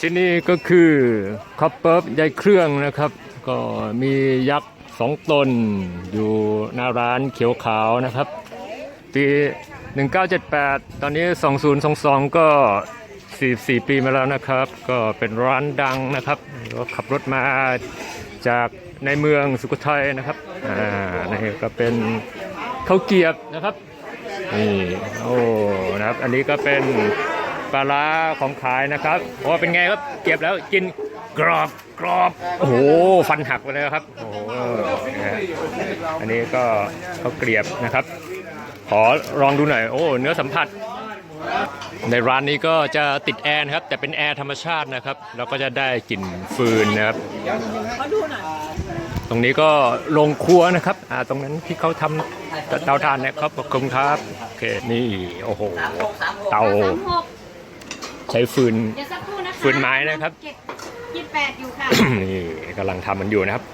ที่นี่ก็คือคอปเปิบยายเครื่องนะครับ ก็มียักษ์สองตนอยู่หน้าร้านเขียวขาวนะครับปี1978 ตอนนี้ 2022 ก็ 44 ปีมาแล้วนะครับ ก็เป็นร้านดังนะครับก็ขับรถมาจากในเมืองสุโขทัยนะครับอ่านี่ก็เป็นข้าวเกียบนะครับนี่โอ้นะครับ อันนี้ก็เป็น ปลาร้าของขายนะครับโอ้เป็นไงครับเก็บแล้วกินกรอบกรอบโอ้โหฟันหักไปเลยครับโอ้โหอันนี้ก็เขาเกรียบนะครับ ขอลองดูหน่อยโอ้เนื้อสัมผัส ในร้านนี้ก็จะติดแอร์นะครับ แต่เป็นแอร์ธรรมชาตินะครับแล้วก็จะได้กลิ่นฟืนนะครับตรงนี้ก็โรงครัวนะครับอ่าตรงนั้นที่เขาทำเตาถ่านเนะครับขอบคุณครับโอเคนี่โอ้โหเตา สามหก ใช้ฟืน เดี๋ยวสักครู่นะคะฟืนไม้นะครับ เก็บยี่สิบแปดอยู่ค่ะ นี่กำลังทำมันอยู่นะครับ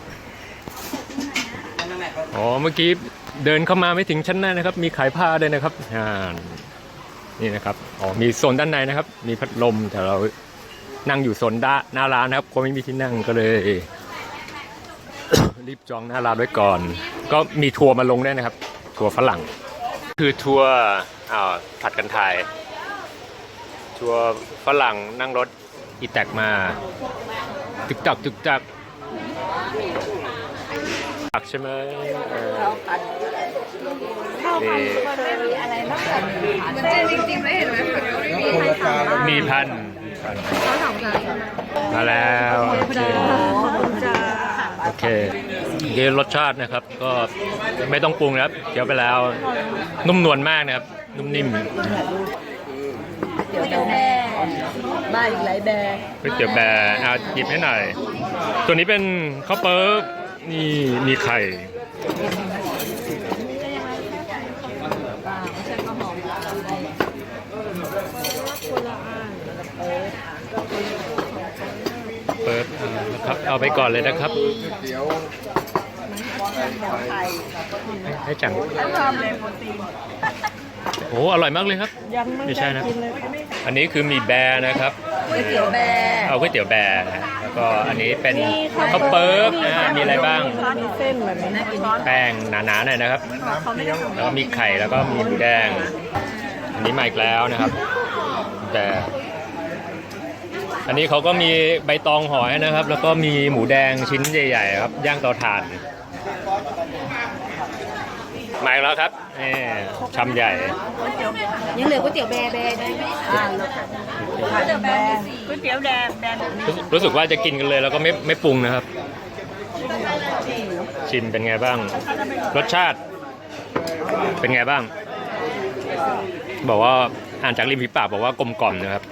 อ๋อ เมื่อกี้เดินเข้ามาไม่ถึงชั้นหน้านะครับ มีขายผ้าด้วยนะครับอ่านี่นะครับ อ๋อ มีโซนด้านในนะครับ มีพัดลม แต่เรานั่งอยู่โซนด้านหน้าร้านนะครับ ก็ไม่มีที่นั่งก็เลย รีบจองหน้าร้านไว้ก่อน ก็มีทัวร์มาลงได้วยนะครับ ทัวร์ฝรั่ง คือทัวร์อ้าวผัดกันถ่าย ทัวร์ฝรั่งนั่งรถอีแตกมาตึกตักตึกตักตักใช่ไหมเออนี่อะไรบ้างมันเจนจริงๆไม่เห็นไหมม่มีใครทำมีพันมีพันมาแล้วโอเคโอเครสชาตินะครับก็ไม่ต้องปรุงครับเคี้ยวไปแล้ว นุ่มนวลมากนะครับ นุ่มนิ่ม เดี๋ยวแม่บ้านอีกหลายแบร์ก๋วยเตี๋ยวแบร์อะหยิบให้หน่อย ตัวนี้เป็นข้าวเปิ๊บนี่มีไข่ เปิดอ่านะครับเอาไปก่อนเลยนะครับให้ให้จังโอ้อร่อยมากเลยครับไม่ใช่นะอันนี้คือมีแบร์นะครับ ก๋วยเตี๋ยวแบร์เอาก๋วยเตี๋ยวแบร์นะแล้วก็อันนี้เป็นข้าวเปิ๊บอ่ามีอะไรบ้าง มีเส้นแบบนี้นะกินแป้งหนาๆหน่อยนะครับ แล้วก็มีไข่แล้วก็มีหมูแดง อันนี้มาอีกแล้วนะครับ แต่ อันนี้เขาก็มีใบตองหอยนะครับ แล้วก็มีหมูแดงชิ้นใหญ่ ๆ ครับ ย่างเตาถ่าน มาอีกแล้วครับนี่ชามใหญ่ยังเหลือก๋วยเตี๋ยวแบร์แบร์ได้ไหมอ่าก๋วยเตี๋ยวแบร์ก๋วยเตี๋ยวแดงแบร์รู้รู้สึกว่าจะกินกันเลยแล้วก็ไม่ไม่ปรุงนะครับ ชิมเป็นไงบ้าง รสชาติ เป็นไงบ้าง บอกว่าอ่านจากริมฝีปากบอกว่ากลมกล่อมนะครับ